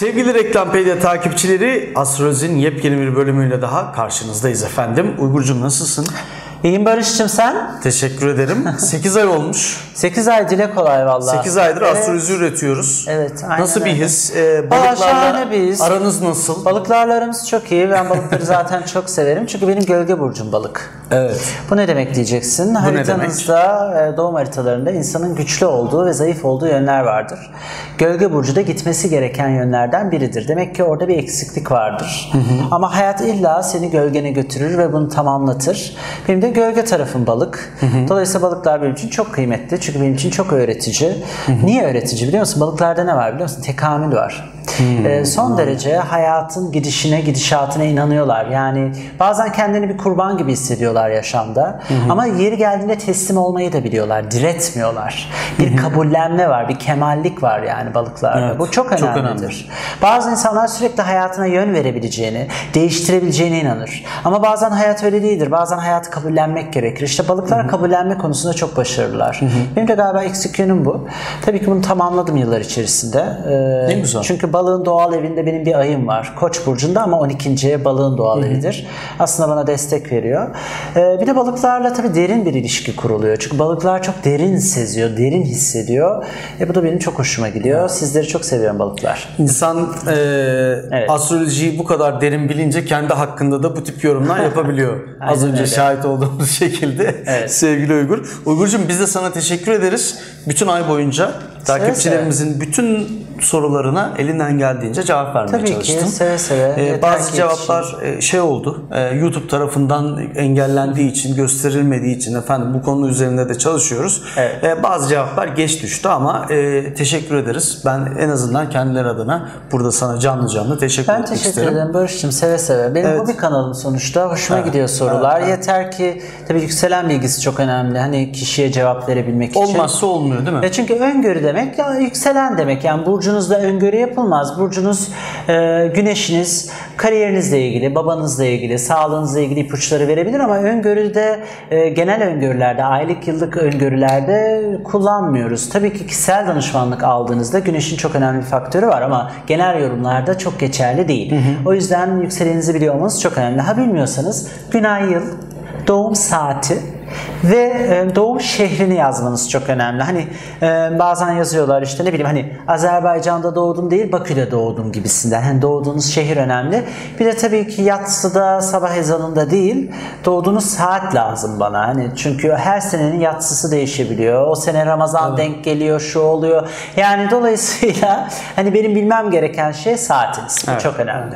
Sevgili Reklampedia takipçileri, Astrolojinin yepyeni bir bölümüyle daha karşınızdayız efendim. Uygurcuğum nasılsın? İyiyim Barış'cığım sen? Teşekkür ederim. 8 ay olmuş. 8 ay dile kolay valla. 8 aydır Evet. astroloji üretiyoruz. Evet, aynen Nasıl bir öyle. his? Ee, balıklarla bir his. aranız nasıl? Balıklarla aramız çok iyi. Ben balıkları zaten çok severim. Çünkü benim gölge burcum balık. Evet. Bu ne demek diyeceksin? ne Haritanızda e, doğum haritalarında insanın güçlü olduğu ve zayıf olduğu yönler vardır. Gölge burcu da gitmesi gereken yönlerden biridir. Demek ki orada bir eksiklik vardır. Ama hayat illa seni gölgene götürür ve bunu tamamlatır. Benim de gölge tarafım balık. Dolayısıyla balıklar benim için çok kıymetli. Çünkü benim için çok öğretici. Niye öğretici biliyor musun? Balıklarda ne var biliyor musun? Tekamül var. E, son derece hayatın gidişine, gidişatına inanıyorlar. Yani bazen kendini bir kurban gibi hissediyorlar yaşamda. Ama yeri geldiğinde teslim olmayı da biliyorlar. Diretmiyorlar. Bir kabullenme var, bir kemallik var yani balıklarda. Evet, Bu çok çok önemlidir. Bazı insanlar sürekli hayatına yön verebileceğini, değiştirebileceğine inanır. Ama bazen hayat öyle değildir. Bazen hayatı kabullenmek gerekir. İşte balıklar kabullenme konusunda çok başarılılar. Benim de galiba eksik yönüm bu. Tabii ki bunu tamamladım yıllar içerisinde. Ee, Ne güzel. Çünkü balığın doğal evinde benim bir ayım var. Koç burcunda ama 12. ev balığın doğal evidir. Aslında bana destek veriyor. Ee, bir de balıklarla tabii derin bir ilişki kuruluyor. Çünkü balıklar çok derin seziyor, derin hissediyor. E bu da benim çok hoşuma gidiyor. Sizleri çok seviyorum balıklar. İnsan e, astrolojiyi bu kadar derin bilince kendi hakkında da bu tip yorumlar yapabiliyor. Az önce öyle. şahit olduğumuz şekilde Evet. sevgili Uygur. Uygurcuğum biz de sana teşekkür ederiz. Bütün ay boyunca takipçilerimizin bütün sorularına elinden geldiğince cevap vermeye Tabii ki, çalıştım. seve seve. E, Yeter bazı ki cevaplar e, şey oldu. e, YouTube tarafından engellendiği için, gösterilmediği için efendim bu konu üzerinde de çalışıyoruz. Evet. E, bazı cevaplar geç düştü ama e, teşekkür ederiz. Ben en azından kendileri adına burada sana canlı canlı teşekkür Ben etmek teşekkür isterim. ederim Barış'cığım seve seve. Benim Evet. hobi kanalım sonuçta. Hoşuma Evet, gidiyor sorular. evet. Yeter ki tabii yükselen bilgisi çok önemli. Hani kişiye cevap verebilmek için. Olmazsa olmuyor değil mi? E çünkü öngörü demek ya yükselen demek. Yani burcunuzda öngörü yapılmaz. Burcunuz, e, güneşiniz, kariyerinizle ilgili, babanızla ilgili, sağlığınızla ilgili ipuçları verebilir ama öngörüde, e, genel öngörülerde, aylık yıllık öngörülerde kullanmıyoruz. Tabii ki kişisel danışmanlık aldığınızda güneşin çok önemli bir faktörü var ama genel yorumlarda çok geçerli değil. O yüzden yükselenizi biliyor olmanız çok önemli. Ha bilmiyorsanız gün ay yıl, doğum saati ve e, doğum şehrini yazmanız çok önemli. Hani e, bazen yazıyorlar işte ne bileyim hani Azerbaycan'da doğdum değil Bakü'de doğdum gibisinden. Hani doğduğunuz şehir önemli. Bir de tabii ki yatsıda sabah ezanında değil doğduğunuz saat lazım bana. Hani çünkü her senenin yatsısı değişebiliyor. O sene Ramazan denk geliyor, şu oluyor. Yani dolayısıyla hani benim bilmem gereken şey saatiniz. Bu çok önemli.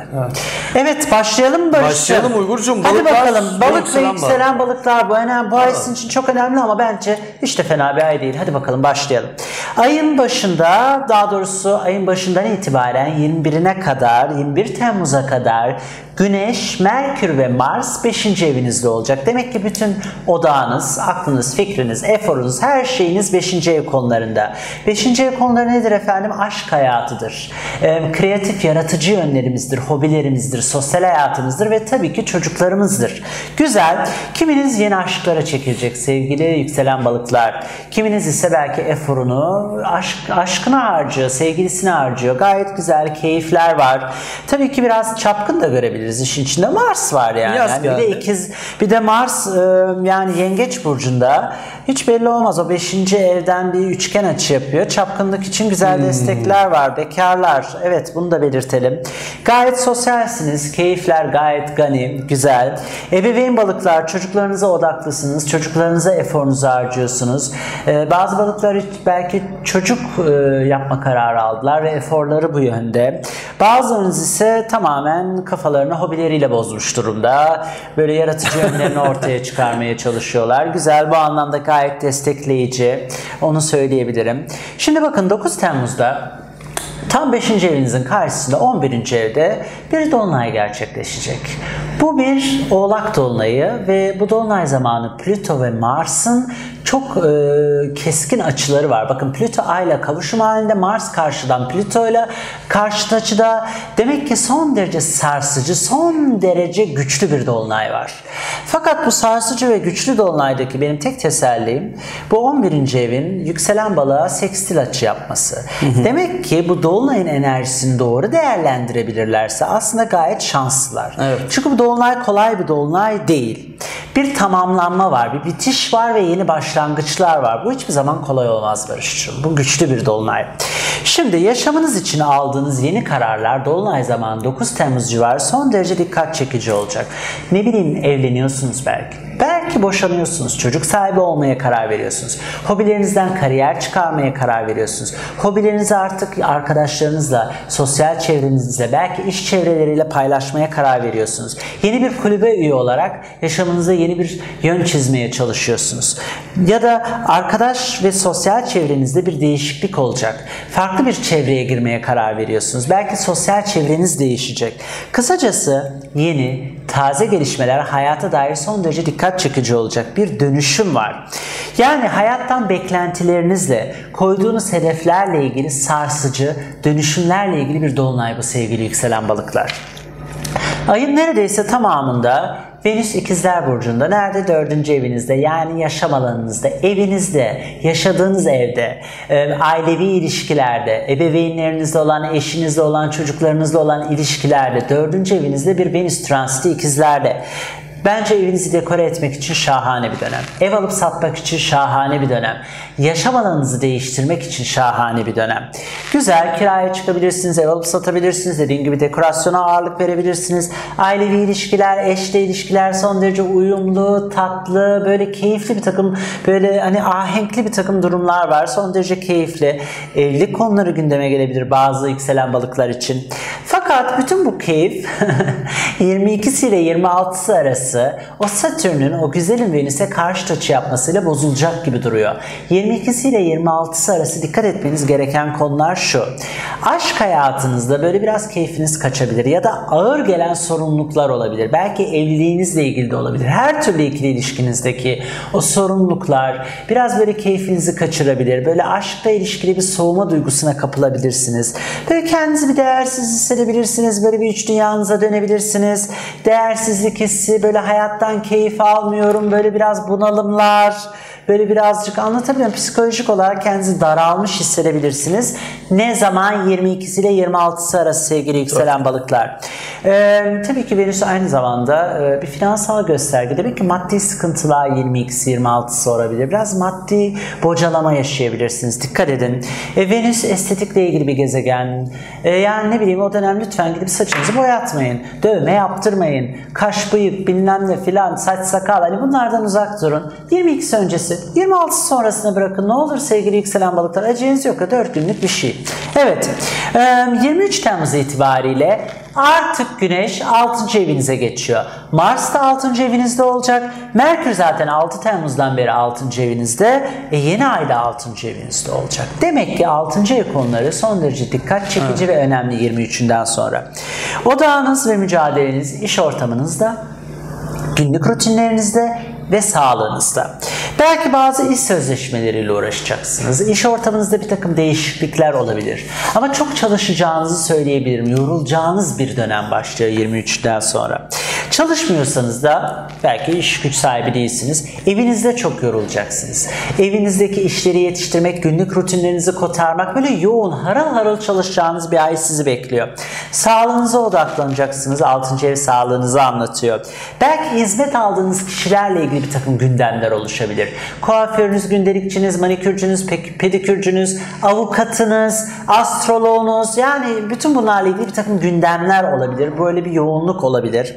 Evet, başlayalım mı Barış'cığım? Başlayalım Uygurcuğum. Hadi bakalım. Balık ve yükselen balıklar bu önemli. Bu ay sizin için çok önemli ama bence hiç de fena bir ay değil. Hadi bakalım başlayalım. Ayın başında daha doğrusu ayın başından itibaren 21'ine kadar 21 Temmuz'a kadar Güneş, Merkür ve Mars 5. evinizde olacak. Demek ki bütün odağınız, aklınız, fikriniz, eforunuz, her şeyiniz 5. ev konularında. 5. ev konuları nedir efendim? Aşk hayatıdır. Ee, kreatif, yaratıcı yönlerimizdir, hobilerimizdir, sosyal hayatımızdır ve tabii ki çocuklarımızdır. Güzel. Kiminiz yeni aşklara çekilecek sevgili yükselen balıklar. Kiminiz ise belki eforunu aşk, aşkına harcıyor, sevgilisine harcıyor. Gayet güzel keyifler var. Tabii ki biraz çapkın da görebiliriz işin içinde. Mars var yani. Yaz Yani bir de ikiz bir de Mars e, yani yengeç burcunda hiç belli olmaz. O 5. evden bir üçgen açı yapıyor. Çapkınlık için güzel destekler var. Bekarlar. Evet bunu da belirtelim. Gayet sosyalsiniz. Keyifler gayet gani. Güzel. Ebeveyn balıklar çocuklarınıza odaklısınız. Çocuklarınıza eforunuzu harcıyorsunuz. E, bazı balıklar belki çocuk e, yapma kararı aldılar ve eforları bu yönde. Bazılarınız ise tamamen kafalarını hobileriyle bozmuş durumda. Böyle yaratıcı yönlerini ortaya çıkarmaya çalışıyorlar. Güzel bu anlamda gayet destekleyici. Onu söyleyebilirim. Şimdi bakın 9 Temmuz'da Tam 5. evinizin karşısında 11. evde bir dolunay gerçekleşecek. Bu bir oğlak dolunayı ve bu dolunay zamanı Plüto ve Mars'ın çok e, keskin açıları var. Bakın Plüto Ay ile kavuşum halinde Mars karşıdan Plüto ile karşıt açıda. Demek ki son derece sarsıcı, son derece güçlü bir dolunay var. Fakat bu sarsıcı ve güçlü dolunaydaki benim tek tesellim bu 11. evin yükselen balığa sekstil açı yapması. Demek ki bu dolunayın enerjisini doğru değerlendirebilirlerse aslında gayet şanslılar. Evet. Çünkü bu dolunay kolay bir dolunay değil. Bir tamamlanma var, bir bitiş var ve yeni başlangıçlar var. Bu hiçbir zaman kolay olmaz Barış'cığım. Bu güçlü bir dolunay. Şimdi yaşamınız için aldığınız yeni kararlar dolunay zamanı 9 Temmuz civarı son derece dikkat çekici olacak. Ne bileyim evleniyorsunuz belki. Belki boşanıyorsunuz, çocuk sahibi olmaya karar veriyorsunuz. Hobilerinizden kariyer çıkarmaya karar veriyorsunuz. Hobilerinizi artık arkadaşlarınızla, sosyal çevrenizle, belki iş çevreleriyle paylaşmaya karar veriyorsunuz. Yeni bir kulübe üye olarak yaşamınıza yeni bir yön çizmeye çalışıyorsunuz. Ya da arkadaş ve sosyal çevrenizde bir değişiklik olacak. Farklı bir çevreye girmeye karar veriyorsunuz. Belki sosyal çevreniz değişecek. Kısacası yeni, taze gelişmeler hayata dair son derece dikkat çekici olacak bir dönüşüm var. Yani hayattan beklentilerinizle, koyduğunuz hedeflerle ilgili sarsıcı, dönüşümlerle ilgili bir dolunay bu sevgili yükselen balıklar. Ayın neredeyse tamamında Venüs ikizler burcunda nerede? Dördüncü evinizde yani yaşam alanınızda, evinizde, yaşadığınız evde, e, ailevi ilişkilerde, ebeveynlerinizle olan, eşinizle olan, çocuklarınızla olan ilişkilerde, dördüncü evinizde bir Venüs transiti ikizlerde. Bence evinizi dekore etmek için şahane bir dönem. Ev alıp satmak için şahane bir dönem. Yaşam alanınızı değiştirmek için şahane bir dönem. Güzel kiraya çıkabilirsiniz, ev alıp satabilirsiniz. Dediğim gibi dekorasyona ağırlık verebilirsiniz. Ailevi ilişkiler, eşle ilişkiler son derece uyumlu, tatlı, böyle keyifli bir takım, böyle hani ahenkli bir takım durumlar var. Son derece keyifli. Evlilik konuları gündeme gelebilir bazı yükselen balıklar için. Fakat bütün bu keyif 22'si ile 26'sı arası o Satürn'ün o güzelim Venüs'e karşı açı yapmasıyla bozulacak gibi duruyor. 22'si ile 26'sı arası dikkat etmeniz gereken konular şu. Aşk hayatınızda böyle biraz keyfiniz kaçabilir ya da ağır gelen sorumluluklar olabilir. Belki evliliğinizle ilgili de olabilir. Her türlü ikili ilişkinizdeki o sorumluluklar biraz böyle keyfinizi kaçırabilir. Böyle aşkla ilişkili bir soğuma duygusuna kapılabilirsiniz. Böyle kendinizi bir değersiz hissedebilirsiniz. Böyle bir üç dünyanıza dönebilirsiniz. Değersizlik hissi, böyle hayattan keyif almıyorum, böyle biraz bunalımlar, böyle birazcık anlatabiliyorum. Psikolojik olarak kendinizi daralmış hissedebilirsiniz. Ne zaman 22'si ile 26'sı arası sevgili yükselen balıklar. Ee, tabii ki Venüs aynı zamanda e, bir finansal gösterge. Demek ki maddi sıkıntılar 22'si 26'sı olabilir. Biraz maddi bocalama yaşayabilirsiniz. Dikkat edin. E, Venüs estetikle ilgili bir gezegen. E, yani ne bileyim o dönem lütfen gidip saçınızı boyatmayın. Dövme yaptırmayın. Kaş, bıyık, bilmem ne filan, saç, sakal. Hani bunlardan uzak durun. 22'si öncesi 26 sonrasına bırakın. Ne olur sevgili yükselen balıklar. Aceleniz yok. 4 günlük bir şey. Evet. 23 Temmuz itibariyle artık Güneş 6. evinize geçiyor. Mars da 6. evinizde olacak. Merkür zaten 6 Temmuz'dan beri 6. evinizde. E yeni ay da 6. evinizde olacak. Demek ki 6. ev konuları son derece dikkat çekici ve önemli 23'ünden sonra. Odağınız ve mücadeleniz iş ortamınızda, günlük rutinlerinizde ve sağlığınızda. Belki bazı iş sözleşmeleriyle uğraşacaksınız. İş ortamınızda bir takım değişiklikler olabilir. Ama çok çalışacağınızı söyleyebilirim. Yorulacağınız bir dönem başlıyor 23'ten sonra. Çalışmıyorsanız da belki iş güç sahibi değilsiniz. Evinizde çok yorulacaksınız. Evinizdeki işleri yetiştirmek, günlük rutinlerinizi kotarmak böyle yoğun, harıl harıl çalışacağınız bir ay sizi bekliyor. Sağlığınıza odaklanacaksınız. 6. ev sağlığınızı anlatıyor. Belki hizmet aldığınız kişilerle ilgili bir takım gündemler oluşabilir. Kuaförünüz, gündelikçiniz, manikürcünüz, pedikürcünüz, avukatınız, astroloğunuz yani bütün bunlarla ilgili bir takım gündemler olabilir. Böyle bir yoğunluk olabilir.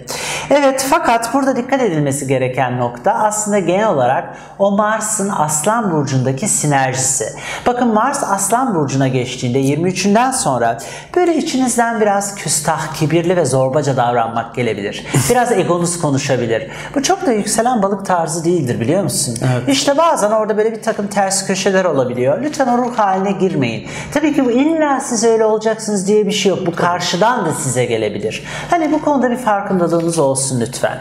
Evet fakat burada dikkat edilmesi gereken nokta aslında genel olarak o Mars'ın Aslan Burcu'ndaki sinerjisi. Bakın Mars Aslan Burcu'na geçtiğinde 23'ünden sonra böyle içinizden biraz küstah, kibirli ve zorbaca davranmak gelebilir. Biraz egonuz konuşabilir. Bu çok da yükselen balık tarzı değildir biliyor musun? Evet. İşte bazen orada böyle bir takım ters köşeler olabiliyor. Lütfen o ruh haline girmeyin. Tabii ki bu illa siz öyle olacaksınız diye bir şey yok. Bu karşıdan da size gelebilir. Hani bu konuda bir farkındalığınız olsun lütfen.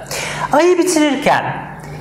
Ayı bitirirken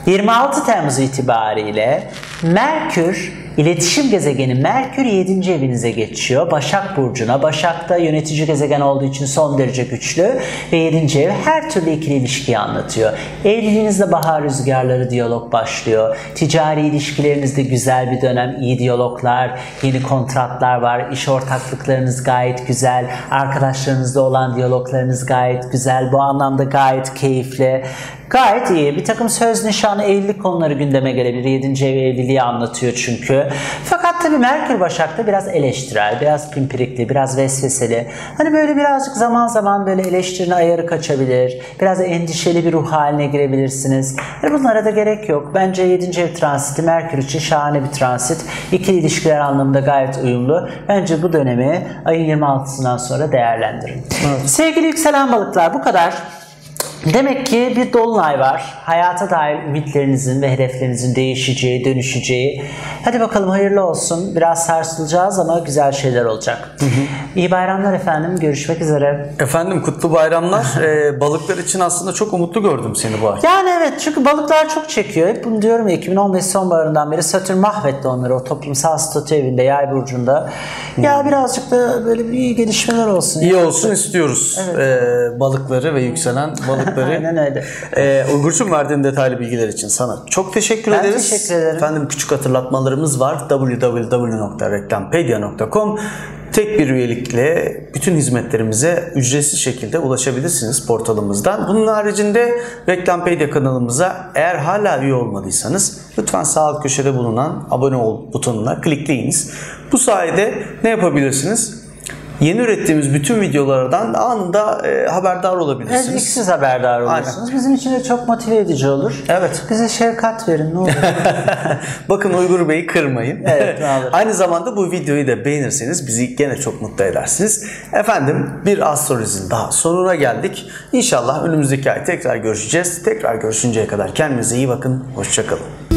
26 Temmuz itibariyle Merkür iletişim gezegeni Merkür 7. evinize geçiyor. Başak Burcu'na. Başak'ta yönetici gezegen olduğu için son derece güçlü. Ve 7. ev her türlü ikili ilişkiyi anlatıyor. Evliliğinizde bahar rüzgarları diyalog başlıyor. Ticari ilişkilerinizde güzel bir dönem, iyi diyaloglar, yeni kontratlar var. İş ortaklıklarınız gayet güzel. Arkadaşlarınızla olan diyaloglarınız gayet güzel. Bu anlamda gayet keyifli. Gayet iyi. Bir takım söz nişanı evlilik konuları gündeme gelebilir. 7. ev evliliği anlatıyor çünkü. Fakat tabii Merkür Başak'ta biraz eleştirel, biraz pimpirikli, biraz vesveseli. Hani böyle birazcık zaman zaman böyle eleştirine ayarı kaçabilir. Biraz endişeli bir ruh haline girebilirsiniz. Yani bunlara da gerek yok. Bence 7. ev transiti Merkür için şahane bir transit. İkili ilişkiler anlamında gayet uyumlu. Bence bu dönemi ayın 26'sından sonra değerlendirin. Sevgili yükselen balıklar bu kadar. Demek ki bir dolunay var. Hayata dair ümitlerinizin ve hedeflerinizin değişeceği, dönüşeceği. Hadi bakalım hayırlı olsun. Biraz sarsılacağız ama güzel şeyler olacak. İyi bayramlar efendim. Görüşmek üzere. Efendim kutlu bayramlar. Ee, balıklar için aslında çok umutlu gördüm seni bu ay. Yani evet çünkü balıklar çok çekiyor. Hep bunu diyorum ya 2015 sonbaharından beri Satürn mahvetti onları o toplumsal statü evinde yay burcunda. Ya birazcık da böyle bir iyi gelişmeler olsun. İyi olsun istiyoruz ee, balıkları ve yükselen balıkları. Aynen öyle. Ee, Uğur'cum verdiğin detaylı bilgiler için sana çok teşekkür Ben ederiz. teşekkür ederim. Efendim küçük hatırlatmalarımız var. www.reklampedia.com Tek bir üyelikle bütün hizmetlerimize ücretsiz şekilde ulaşabilirsiniz portalımızdan. Bunun haricinde Reklampedia kanalımıza eğer hala üye olmadıysanız lütfen sağ alt köşede bulunan abone ol butonuna klikleyiniz. Bu sayede ne yapabilirsiniz? Yeni ürettiğimiz bütün videolardan anında e, haberdar Evet, olabilirsiniz. ilk siz haberdar olursunuz. Bizim için de çok motive edici olur. Evet. Bize şefkat verin ne olur. Bakın Uygur Bey'i kırmayın. Evet. Aynı zamanda bu videoyu da beğenirseniz bizi gene çok mutlu edersiniz. Efendim bir astrolojinin daha sonuna geldik. İnşallah önümüzdeki ay tekrar görüşeceğiz. Tekrar görüşünceye kadar kendinize iyi bakın. Hoşçakalın.